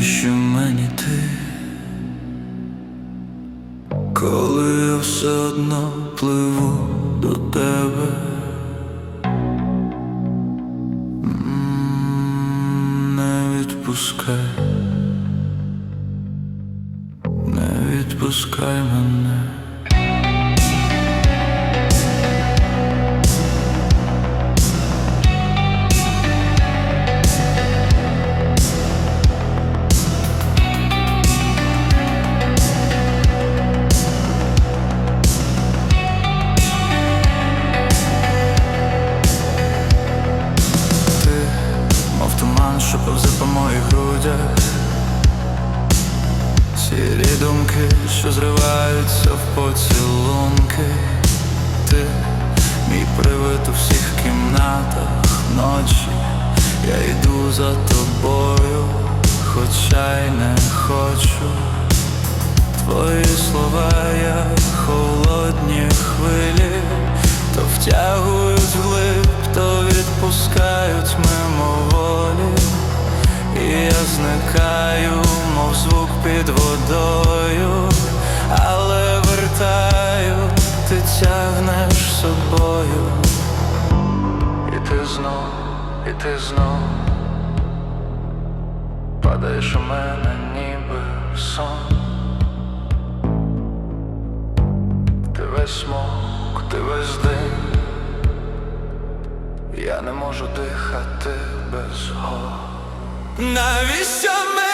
Що мені ти, коли я все одно пливу до тебе. Не відпускай, не відпускай мене. Що повзе по моїх грудях Сірі думки, що зриваються в поцілунки. Ти, мій привид у всіх кімнатах ночі. Я йду за тобою, хоча й не хочу. Твої слова, як холодні хвилі, то втягують вглиб, то відпускають я зникаю, мов звук під водою, але вертаю, ти тягнеш собою, і ти знов, і ти знов падаєш у мене, ніби сон. Ти весь смок, ти весь дим. Я не можу дихати без го Навіщо мені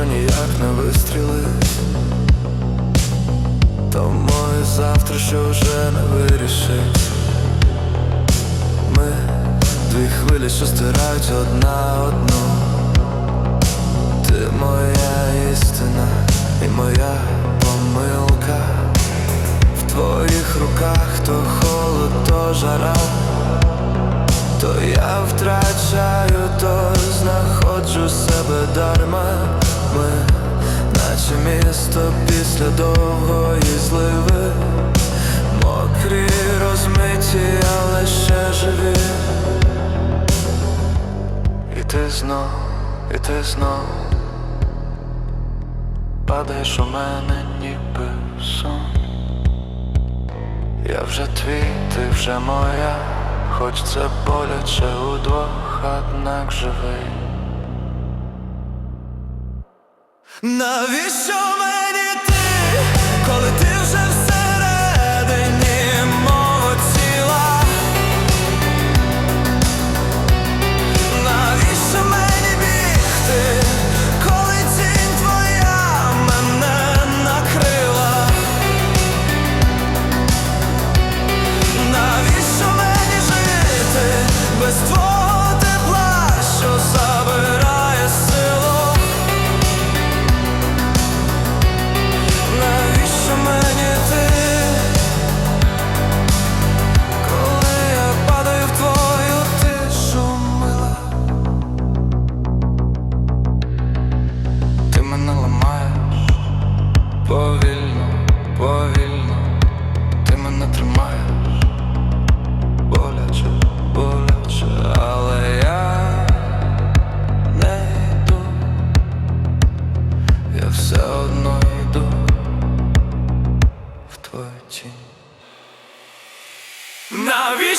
що ніяк не вистрілить. То моє завтра, що вже не вирішить. Ми дві хвилі, що стирають одна одну. Ти моя істина і моя помилка. В твоїх руках то холод, то жара. То я втрачаю, то знаходжу себе дарма Ми наче місто після довгої зливи. Мокрі, розмиті, але ще живі. І ти знов, і ти знов Падаєш у мене ніби сон. Я вже твій, ти вже моя, хоч це боляче удвох, однак живий Навіщо мені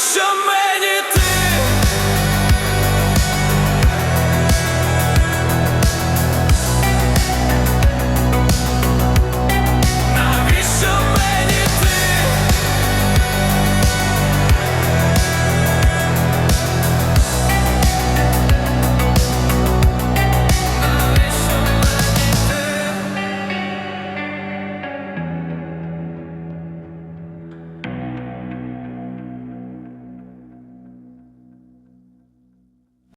в твою тінь. Навіщо мені